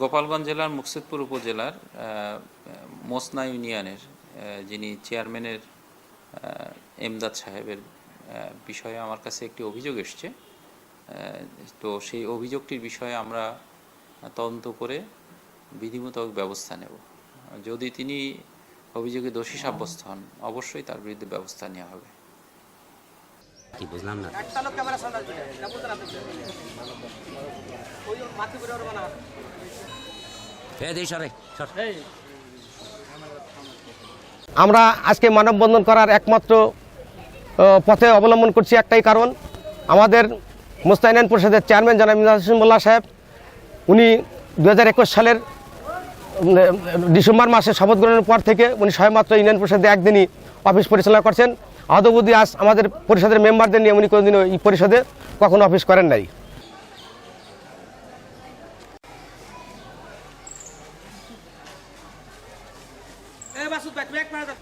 গোপালগঞ্জ জেলার মুকসিদপুর উপজেলার মোসনা ইউনিয়নের যিনি চেয়ারম্যানের এমদাদ সাহেবের বিষয়ে আমার কাছে একটি অভিযোগ এসছে। তো সেই অভিযোগটির বিষয়ে আমরা তদন্ত করে বিধিমূলক ব্যবস্থা নেব। যদি তিনি অভিযোগে দোষী সাব্যস্ত হন অবশ্যই তার বিরুদ্ধে ব্যবস্থা নেওয়া হবে। কি বুঝলাম না? আমরা আজকে মানববন্ধন করার একমাত্র পথে অবলম্বন করছি একটাই কারণ। আমাদের মুস্তাইনান পরিষদের চেয়ারম্যান জনাব মোল্লা সাহেব, উনি দু হাজার একুশ সালের ডিসেম্বর মাসে শপথ গ্রহণের পর থেকে উনি সবেমাত্র ইউনিয়ন পরিষদে একদিনই অফিস পরিচালনা করছেন। আদবুদ্দি আজ আমাদের পরিষদের মেম্বারদের নিয়ে উনি কোনোদিনও এই পরিষদে কখনো অফিস করেন নাই। ব্যাক মারা